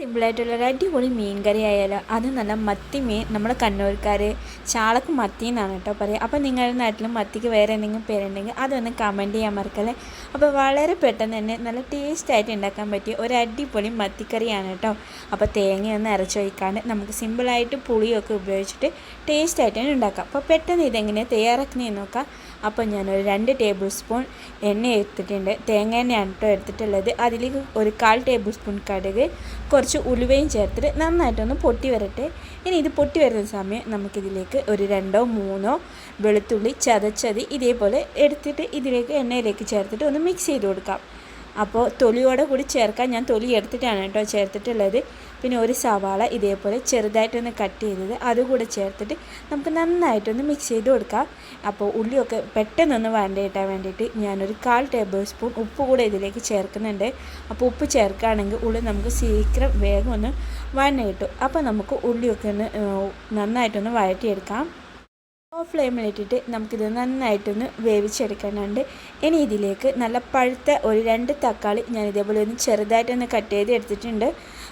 സിമ്പിളായിട്ടുള്ളൊരു അടിപൊളി മീൻ കറി ആയാലോ. അത് നല്ല മത്തി മീൻ നമ്മുടെ കണ്ണൂർക്കാർ ചാളക്ക് മത്തി എന്നാണ് കേട്ടോ പറയുക അപ്പോൾ നിങ്ങളുടെ നാട്ടിലും മത്തിക്ക് വേറെ എന്തെങ്കിലും പേരുണ്ടെങ്കിൽ അതൊന്ന് കമന്റ് ചെയ്യാൻ മറക്കല്ലേ. അപ്പോൾ വളരെ പെട്ടെന്ന് തന്നെ നല്ല ടേസ്റ്റായിട്ട് ഉണ്ടാക്കാൻ പറ്റിയ ഒരു അടിപൊളി മത്തിക്കറിയാണ് കേട്ടോ. അപ്പോൾ തേങ്ങയൊന്നും അരച്ചൊഴിക്കാണ്ട് നമുക്ക് സിമ്പിളായിട്ട് പുളിയൊക്കെ ഉപയോഗിച്ചിട്ട് ടേസ്റ്റായിട്ട് ഉണ്ടാക്കാം. അപ്പോൾ പെട്ടെന്ന് ഇതെങ്ങനെയാണ് തയ്യാറാക്കുന്നതെന്ന് നോക്കാം. അപ്പോൾ ഞാനൊരു രണ്ട് ടേബിൾ സ്പൂൺ എണ്ണ എടുത്തിട്ടുണ്ട്. തേങ്ങ എണ്ണയാണ് കേട്ടോ എടുത്തിട്ടുള്ളത്. അതിലേക്ക് ഒരു കാൽ ടേബിൾ സ്പൂൺ കടുക് കുറച്ച് ഉലുവയും ചേർത്തിട്ട് നന്നായിട്ടൊന്ന് പൊട്ടി വരട്ടെ. ഇനി ഇത് പൊട്ടി വരുന്ന സമയം നമുക്കിതിലേക്ക് ഒരു രണ്ടോ മൂന്നോ വെളുത്തുള്ളി ചതച്ചതി ഇതേപോലെ എടുത്തിട്ട് ഇതിലേക്ക് എണ്ണയിലേക്ക് ചേർത്തിട്ട് ഒന്ന് മിക്സ് ചെയ്ത് കൊടുക്കാം. അപ്പോൾ തൊലിയോടെ കൂടി ചേർക്കാൻ ഞാൻ തൊലി എടുത്തിട്ടാണ് കേട്ടോ ചേർത്തിട്ടുള്ളത്. പിന്നെ ഒരു സവാള ഇതേപോലെ ചെറുതായിട്ടൊന്ന് കട്ട് ചെയ്തത്. അതുകൂടെ ചേർത്തിട്ട് നമുക്ക് നന്നായിട്ടൊന്ന് മിക്സ് ചെയ്ത് കൊടുക്കാം. അപ്പോൾ ഉള്ളിയൊക്കെ പെട്ടെന്നൊന്ന് വേണ്ട കിട്ടാൻ വേണ്ടിയിട്ട് ഞാനൊരു കാൽ ടേബിൾ സ്പൂൺ ഉപ്പ് കൂടെ ഇതിലേക്ക് ചേർക്കുന്നുണ്ട്. അപ്പോൾ ഉപ്പ് ചേർക്കുകയാണെങ്കിൽ ഉള്ളി നമുക്ക് സീക്രം വേഗം ഒന്ന് വഴന്ന് കിട്ടും അപ്പോൾ നമുക്ക് ഉള്ളിയൊക്കെ ഒന്ന് നന്നായിട്ടൊന്ന് വഴറ്റിയെടുക്കാം. ഫ്ലെയിമിലിട്ടിട്ട് നമുക്കിത് നന്നായിട്ടൊന്ന് വേവിച്ചെടുക്കാനുണ്ട്. ഇനി ഇതിലേക്ക് നല്ല പഴുത്ത ഒരു രണ്ട് തക്കാളി ഞാൻ ഇതേപോലെ ഒന്ന് ചെറുതായിട്ടൊന്ന് കട്ട് ചെയ്ത് എടുത്തിട്ടുണ്ട്.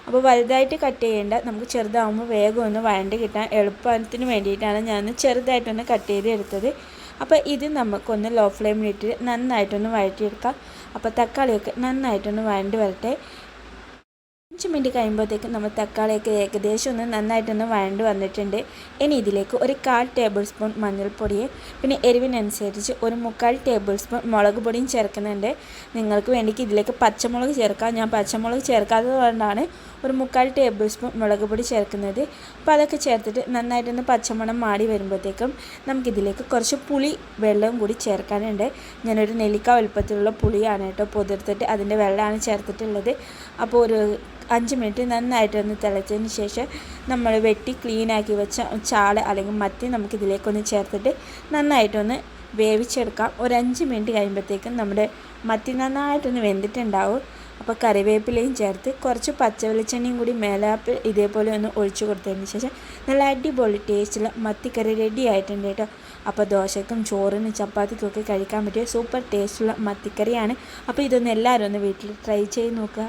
അപ്പോൾ വലുതായിട്ട് കട്ട് ചെയ്യേണ്ട നമുക്ക് ചെറുതാകുമ്പോൾ വേഗം ഒന്ന് വഴണ്ട് കിട്ടാൻ എളുപ്പത്തിന് വേണ്ടിയിട്ടാണ് ഞാൻ ചെറുതായിട്ടൊന്ന് കട്ട് ചെയ്ത് എടുത്തത്. അപ്പോൾ ഇത് നമുക്കൊന്ന് ലോ ഫ്ലെയിമിലിട്ട് നന്നായിട്ടൊന്ന് വഴറ്റിയെടുക്കാം. അപ്പോൾ തക്കാളിയൊക്കെ നന്നായിട്ടൊന്ന് വഴണ്ട് വരട്ടെ. അഞ്ച് മിനിറ്റ് കഴിയുമ്പോഴത്തേക്കും നമ്മൾ തക്കാളിയൊക്കെ ഏകദേശം ഒന്ന് നന്നായിട്ടൊന്ന് വഴണ്ട് വന്നിട്ടുണ്ട്. ഇനി ഇതിലേക്ക് ഒരു കാൽ ടേബിൾ സ്പൂൺ മഞ്ഞൾപ്പൊടിയെ പിന്നെ എരിവിനനുസരിച്ച് ഒരു മുക്കാൽ ടേബിൾ സ്പൂൺ മുളക് പൊടിയും ചേർക്കുന്നുണ്ട്. നിങ്ങൾക്ക് വേണ്ടിക്ക് ഇതിലേക്ക് പച്ചമുളക് ചേർക്കാം. ഞാൻ പച്ചമുളക് ചേർക്കാത്തത് കൊണ്ടാണ് ഒരു മുക്കാൽ ടേബിൾ സ്പൂൺ മുളക് പൊടി ചേർക്കുന്നത്. അപ്പോൾ അതൊക്കെ ചേർത്തിട്ട് നന്നായിട്ടൊന്ന് പച്ചമണം മാടി വരുമ്പോഴത്തേക്കും നമുക്കിതിലേക്ക് കുറച്ച് പുളി വെള്ളവും കൂടി ചേർക്കാനുണ്ട്. ഞാനൊരു നെല്ലിക്ക വലുപ്പത്തിലുള്ള പുളിയാണ് കേട്ടോ പൊതിർത്തിട്ട് അതിന്റെ വെള്ളമാണ് ചേർത്തിട്ടുള്ളത്. അപ്പോൾ ഒരു അഞ്ച് മിനിറ്റ് നന്നായിട്ടൊന്ന് തിളച്ചതിന് ശേഷം നമ്മൾ വെട്ടി ക്ലീനാക്കി വെച്ച ചാള അല്ലെങ്കിൽ മത്തി നമുക്കിതിലേക്കൊന്ന് ചേർത്തിട്ട് നന്നായിട്ടൊന്ന് വേവിച്ചെടുക്കാം. ഒരു അഞ്ച് മിനിറ്റ് കഴിയുമ്പോഴത്തേക്കും നമ്മുടെ മത്തി നന്നായിട്ടൊന്ന് വെന്തിട്ടുണ്ടാവും. അപ്പോൾ കറിവേപ്പിലയും ചേർത്ത് കുറച്ച് പച്ച വെളിച്ചെണ്ണയും കൂടി മേലാപ്പ് ഇതേപോലെ ഒന്ന് ഒഴിച്ചു കൊടുത്തതിന് ശേഷം നല്ല അടിപൊളി ടേസ്റ്റുള്ള മത്തിക്കറി റെഡി ആയിട്ടുണ്ട് കേട്ടോ. അപ്പോൾ ദോശക്കും ചോറിനും ചപ്പാത്തിക്കും ഒക്കെ കഴിക്കാൻ പറ്റിയ സൂപ്പർ ടേസ്റ്റുള്ള മത്തിക്കറിയാണ്. അപ്പോൾ ഇതൊന്ന് എല്ലാവരും ഒന്ന് വീട്ടിൽ ട്രൈ ചെയ്ത് നോക്കുക.